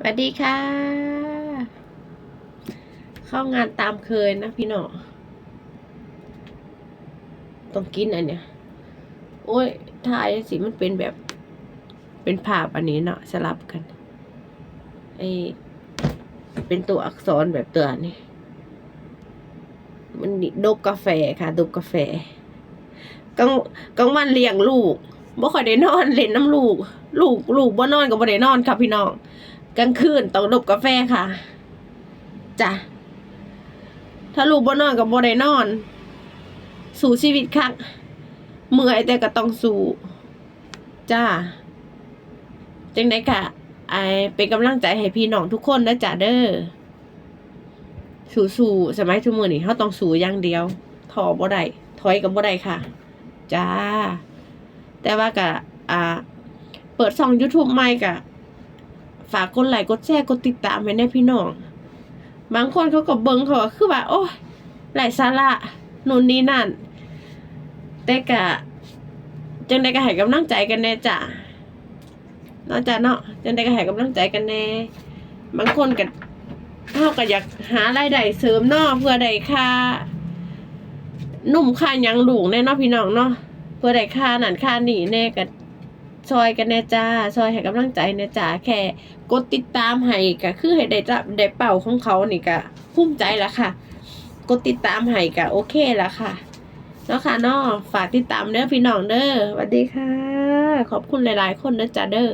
สวัสดีค่ะ เข้างานตามเคยนะพี่หนอต้องกินอันเนี้ย โอ้ยถ่ายสิมันเป็นแบบ เป็นภาพอันนี้เนาะสลับกันไอเป็นตัวอักษรแบบตัวนี้มันดบกาแฟค่ะดบกาแฟกลางกลางวันเลี้ยงลูกบ่ค่อยได้นอนเล่นน้ำลูก ลูก ลูกบ่นอนก็บ่ได้นอนค่ะพี่น้อง กลางคืนต้องดบกาแฟค่ะจ้ะถ้าลูกบ่นอนก็บ่ได้นอน สู่ชีวิตคักเมื่อยแต่ก็ต้องสู้จ้าจังไดกะไอเป็นกำลังใจให้พี่น้องทุกคนนะจ้ะเด้อสู้ๆสมัยทุกมือนี่เขาต้องสู้อย่างเดียวถอบ่ได้ถอยกับบ่ได้ค่ะจ้าแต่ว่ากะอ่า เปิดช่อง YouTube ใหม่กะ ฝากกดไลค์กดแชร์กดติดตามให้แน่พี่น้อง บางคนเขาก็เบิ่งเขาก็คือว่า โอ้ยไร้สาระนู่นนี่นั่น แต่กะจังได้ก็ให้กำลังใจกันแน่จ้ะนาะจ้ะเนาะจังได้ก็ให้กำลังใจกันแน่ บางคนก็เขาก็อยากหารายได้เสริมเนาะเพื่อได้ค่านุ่มค่ายังหลูกแน่เนาะพี่น้องเนาะเพื่อได้ค่านั่นค่านี่แน่ก็ ซอยกันแน่จ้าซอยให้กำลังใจแน่จ้าแค่กดติดตามให้ก็คือให้ได้จับได้เป่าของเขานี่ก็ภูมิใจแล้วค่ะ กดติดตามให้ก็โอเคแล้วค่ะเนาะค่ะเนาะฝากติดตามเด้อพี่น้องเด้อสวัสดีค่ะ ขอบคุณหลายๆ คนนะจ้าเด้อ